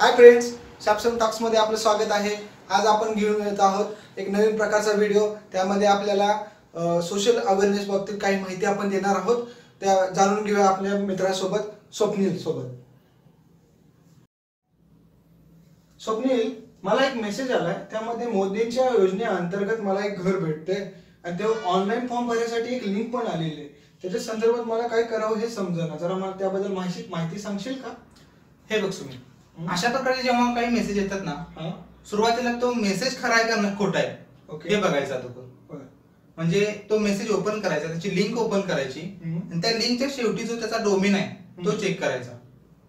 Hi friends Samsung टॉक्समध्ये आपलं स्वागत आहे. आज आपण घेऊन येत आहोत एक नवीन प्रकारचा व्हिडिओ त्यामध्ये आपल्याला सोशल अवेअरनेस बाबतीत काही माहिती आपण देणार आहोत. त्या जाणून घेऊया आपल्या मित्रासोबत स्वप्नील सोबत. स्वप्नील मला एक मेसेज आलाय. त्यामध्ये मोदींच्या योजनेअंतर्गत मला एक घर भेटते आणि ते ऑनलाईन फॉर्म भरण्यासाठी एक लिंक पण आलेली आहे. त्याच्या संदर्भात मला काय करावं हे समजणार जरा मला त्याबद्दल माहिती माहिती सांगशील का? हे बघ सुमी अशा प्रकारे जेव्हा काही मेसेज येतात ना सुरुवातीला तो मेसेज खरा आहे का खोटा आहे ओके. हे बघायचं तो. म्हणजे तो मेसेज ओपन करायचा त्याची लिंक ओपन करायची. आणि त्या लिंकच्या शेवटी जो त्याचा डोमेन आहे तो. चेक करायचा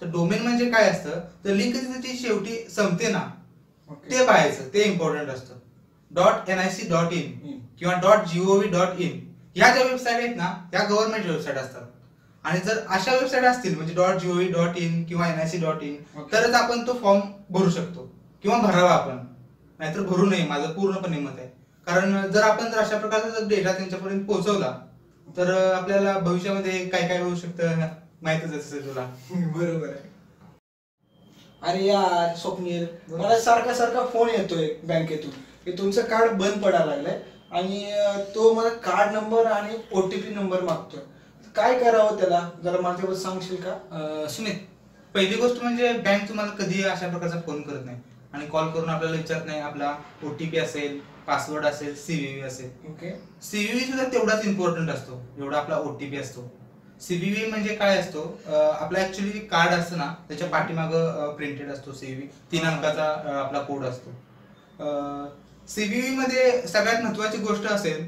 तर डोमेन म्हणजे काय असतं तर लिंक त्याची शेवटी संपते ना. ते पाहायचं ते इम्पॉर्टंट असतं dot N I C dot in. किंवा dot G O V dot in ह्या ज्या वेबसाईट आहेत ना ह्या गव्हर्नमेंट वेबसाईट असतात आणि जर अशा वेबसाईट असतील म्हणजे dot G O V dot in किंवा N I C dot in. तरच आपण तो फॉर्म भरू शकतो. किंवा भरावा आपण. नाहीतर भरू नये माझं पूर्णपणे मत आहे. कारण जर आपण जर अशा प्रकारचा जर डेटा त्यांच्यापर्यंत पोहोचवला तर आपल्याला भविष्यामध्ये काय काय होऊ शकतं माहितच असेल तुला. बरोबर आहे. अरे यार स्वप्नील मला सारखा सारखा फोन येतोय बँकेतून की तुमचं कार्ड बंद पडायला लागलंय. आणि तो मला कार्ड नंबर आणि ओटीपी नंबर मागतोय. काय करावं त्याला? जरा माझ्याबद्दल सांगशील का? अं, सुमित पहिली गोष्ट म्हणजे बँक तुम्हाला कधी अशा प्रकारचा फोन करत नाही. आणि कॉल करून आपल्याला विचारत नाही आपला ओटीपी असेल पासवर्ड असेल सीव्हीव्ही असेल. ओके. सीव्हीव्ही सुद्धा तेवढाच इम्पॉर्टंट असतो एवढा आपला ओटीपी असतो. सीव्हीव्ही म्हणजे काय असतो अं, आपला ऍक्च्युली कार्ड असतं ना त्याच्या पाठीमाग प्रिंटेड असतो सीव्हीव्ही तीन अंकाचा अं, आपला कोड असतो. सीव्हीव्ही मध्ये सगळ्यात महत्वाची गोष्ट असेल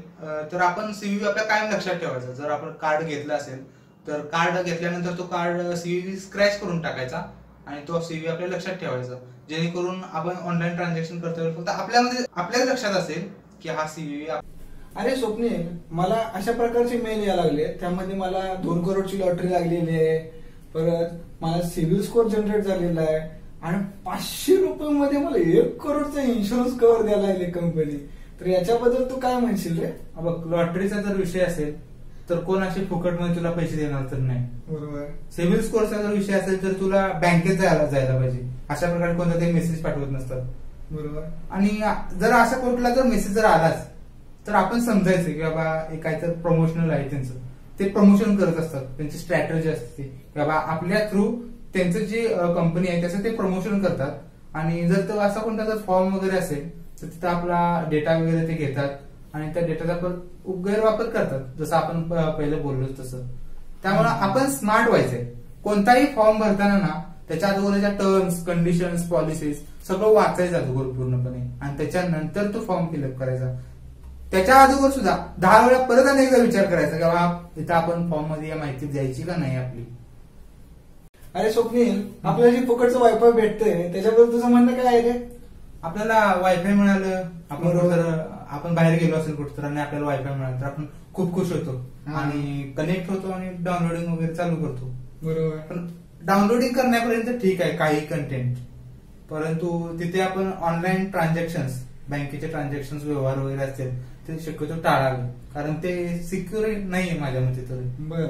तर आपण सीव्हीव्ही आपल्या कायम लक्षात ठेवायचा. जर आपण कार्ड घेतलं असेल तर कार्ड घेतल्यानंतर तो कार्ड सीव्हीव्ही स्क्रॅच करून टाकायचा आणि तो सीव्हीव्ही आपल्या लक्षात ठेवायचा. जेणेकरून आपण ऑनलाईन ट्रान्झॅक्शन करतो फक्त आपल्यामध्ये आपल्याच लक्षात असेल की हा सीव्हीव्ही अरे स्वप्नील मला अशा प्रकारचे मेल यायला लागले त्यामध्ये मला दोन करोडची लॉटरी लागलेली आहे. परत मला सिव्हिल स्कोर जनरेट झालेला आहे. आणि पाचशे रुपयामध्ये मला एक करोडचा इन्शुरन्स कव्हर द्यायला कंपनी तर याच्याबद्दल तू काय म्हणशील रे? हा बघ लॉटरीचा जर विषय असेल तर कोण असे फुकटमध्ये तुला पैसे देणार तर नाही. बरोबर. सिव्हिल स्कोरचा जर विषय असेल तर तुला बँकेत जायला जायला पाहिजे. अशा प्रकारे कोणता तरी मेसेज पाठवत नसतात. बरोबर. आणि जर असा कुठला जर मेसेज जर आलाच तर आपण समजायचं की बाबा हे काहीतरी प्रमोशनल आहे त्यांचं. ते प्रमोशन करत असतात. त्यांची स्ट्रॅटजी असते. की बाबा आपल्या थ्रू त्यांचं जी कंपनी आहे त्याचं ते प्रमोशन करतात. आणि जर तो असा कोणता जर फॉर्म वगैरे असेल तर तिथं आपला डेटा वगैरे ते घेतात. आणि त्या डेटाचा पण गैरवापर करतात. जसं आपण पहिलं बोललो तसं. त्यामुळे आपण स्मार्ट व्हायचंय. कोणताही फॉर्म भरताना ना त्याच्या अगोदरच्या टर्म्स कंडिशन्स पॉलिसीज सगळं वाचायचं अगोदर पूर्णपणे. आणि त्याच्यानंतर तो फॉर्म फिलअप करायचा. त्याच्या अगोदर सुद्धा दहा वेळा परत एकदा विचार करायचा की बाबा इथं आपण फॉर्ममध्ये या माहिती द्यायची का नाही आपली? अरे स्वप्नील आपल्याला जे फुकटचं वायफाय भेटतंय त्याच्याबद्दल तुझं म्हणणं काय आहे रे? आपल्याला वायफाय मिळालं. आपण बरोबर. कुठं आपण बाहेर गेलो असेल कुठं तर आणि आपल्याला वायफाय मिळालं तर आपण खूप खुश होतो. हा. आणि कनेक्ट होतो आणि डाउनलोडिंग वगैरे चालू करतो. बरोबर. पण डाउनलोडिंग करण्यापर्यंत ठीक आहे काही कंटेंट परंतु तिथे आपण ऑनलाईन ट्रान्झॅक्शन बँकेचे ट्रान्झॅक्शन व्यवहार वगैरे असतील ते शक्यतो टाळावे. कारण ते सिक्युर नाहीये माझ्या मते तरी. बर.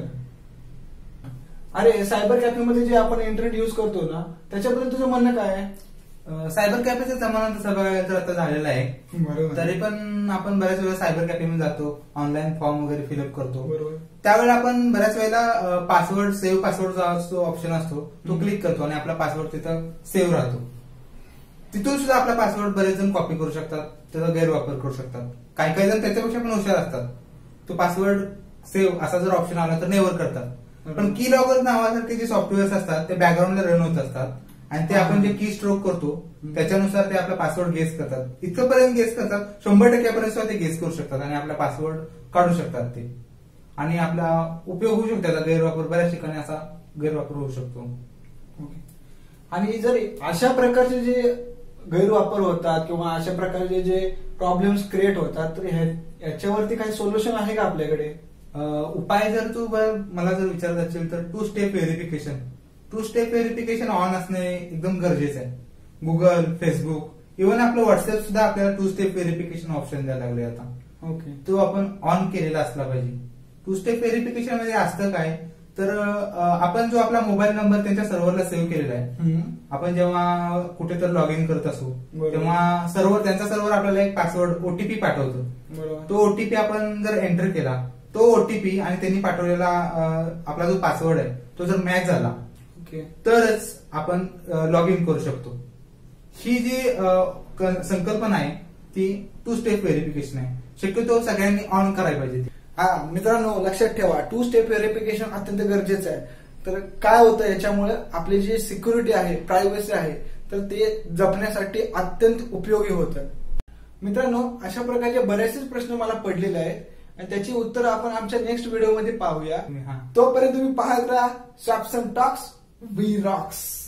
अरे सायबर कॅफेमध्ये जे आपण इंटरनेट युज करतो ना त्याच्याबद्दल तुझं म्हणणं काय आहे? सायबर कॅफेचा जमाना तसा बघायला तर आता झालेला आहे. बरोबर. तरी पण आपण बऱ्याच वेळा सायबर कॅफेमध्ये जातो ऑनलाईन फॉर्म वगैरे फिलअप करतो. बरोबर. त्यावेळेला आपण बऱ्याच वेळेला पासवर्ड सेव्ह पासवर्डचा जो ऑप्शन असतो तो. क्लिक करतो आणि आपला पासवर्ड तिथं सेव्ह राहतो. तिथून सुद्धा आपला पासवर्ड बरेच जण कॉपी करू शकतात त्याचा गैरवापर करू शकतात. काही काही जण त्याच्यापेक्षा पण हुशार असतात. तो पासवर्ड सेव्ह असा जर ऑप्शन आला तर नेवर करतात. पण. की लॉगर नावासारखे जे सॉफ्टवेअर्स असतात ते बॅकग्राऊंडला रन होत असतात आणि ते आपण जे की स्ट्रोक करतो. त्याच्यानुसार ते आपला पासवर्ड गेस करतात इतकंपर्यंत गेस करतात शंभर टक्क्यापर्यंत ते गेस करू शकतात आणि आपला पासवर्ड काढू शकतात ते आणि आपला उपयोग होऊ शकतो त्याचा गैरवापर बऱ्याच ठिकाणी असा गैरवापर होऊ शकतो ओके. आणि जर अशा प्रकारचे जे गैरवापर होतात किंवा अशा प्रकारचे जे प्रॉब्लेम्स क्रिएट होतात तर ह्या- याच्यावरती काही सोल्युशन आहे का आपल्याकडे उपाय जर तू मला जर विचारत असेल तर two step verification two step verification on असणे एकदम गरजेचं आहे. गुगल फेसबुक इव्हन आपलं व्हॉट्सअप सुद्धा आपल्याला टू स्टेप व्हेरिफिकेशन ऑप्शन द्यायला लागले आता. ओके तो आपण ऑन केलेला असला पाहिजे. टू स्टेप व्हेरिफिकेशनमध्ये असतं काय? तर आपण जो आपला मोबाईल नंबर त्यांच्या सर्व्हरला सेव्ह केलेला आहे. आपण जेव्हा कुठे तर लॉग इन करत असू. तेव्हा सर्व्हर त्यांचा सर्व्हर आपल्याला एक पासवर्ड ओटीपी पाठवतो. तो ओटीपी आपण जर एंटर केला तो ओटीपी आणि त्यांनी पाठवलेला आपला जो पासवर्ड आहे तो जर मॅच झाला ओके तरच आपण लॉग इन करू शकतो. ही जी संकल्पना आहे ती टू स्टेप व्हेरिफिकेशन आहे. शक्यतो सगळ्यांनी ऑन करायला पाहिजे. हा मित्रांनो लक्षात ठेवा टू स्टेप व्हेरिफिकेशन अत्यंत गरजेचं आहे. तर काय होतं याच्यामुळे आपली जी सिक्युरिटी आहे प्रायव्हसी आहे तर ते जपण्यासाठी अत्यंत उपयोगी होतं. मित्रांनो अशा प्रकारचे बरेचसेच प्रश्न मला पडलेले आहेत. आणि त्याची उत्तर आपण आमच्या नेक्स्ट व्हिडिओमध्ये पाहूया. हा. तोपर्यंत तुम्ही पाहत राहा सॅमसंग टॉक्स वी रॉक्स